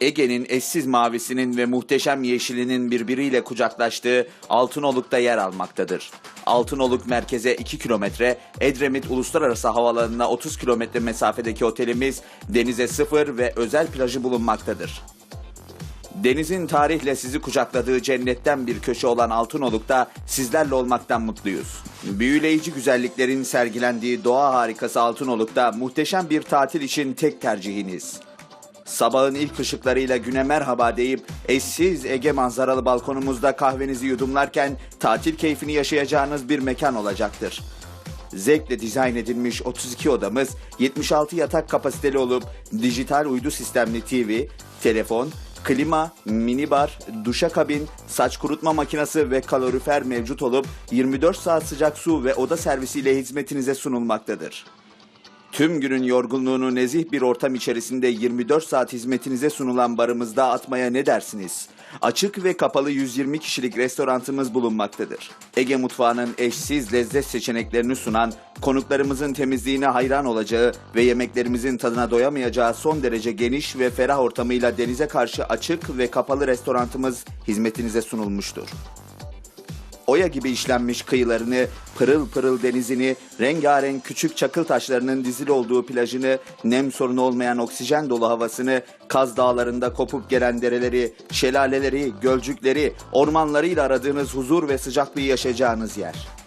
Ege'nin eşsiz mavisinin ve muhteşem yeşilinin birbiriyle kucaklaştığı Altınoluk'ta yer almaktadır. Altınoluk merkeze 2 kilometre, Edremit Uluslararası Havaalanı'na 30 kilometre mesafedeki otelimiz denize sıfır ve özel plajı bulunmaktadır. Denizin tarihle sizi kucakladığı cennetten bir köşe olan Altınoluk'ta sizlerle olmaktan mutluyuz. Büyüleyici güzelliklerin sergilendiği doğa harikası Altınoluk'ta muhteşem bir tatil için tek tercihiniz. Sabahın ilk ışıklarıyla güne merhaba deyip eşsiz Ege manzaralı balkonumuzda kahvenizi yudumlarken tatil keyfini yaşayacağınız bir mekan olacaktır. Zevkle dizayn edilmiş 32 odamız 76 yatak kapasiteli olup dijital uydu sistemli TV, telefon, klima, minibar, duşakabin, saç kurutma makinesi ve kalorifer mevcut olup 24 saat sıcak su ve oda servisiyle hizmetinize sunulmaktadır. Tüm günün yorgunluğunu nezih bir ortam içerisinde 24 saat hizmetinize sunulan barımızda atmaya ne dersiniz? Açık ve kapalı 120 kişilik restorantımız bulunmaktadır. Ege mutfağının eşsiz lezzet seçeneklerini sunan, konuklarımızın temizliğine hayran olacağı ve yemeklerimizin tadına doyamayacağı son derece geniş ve ferah ortamıyla denize karşı açık ve kapalı restorantımız hizmetinize sunulmuştur. Oya gibi işlenmiş kıyılarını, pırıl pırıl denizini, rengarenk küçük çakıl taşlarının dizili olduğu plajını, nem sorunu olmayan oksijen dolu havasını, Kaz Dağları'nda kopup gelen dereleri, şelaleleri, gölcükleri, ormanlarıyla aradığınız huzur ve sıcaklığı yaşayacağınız yer.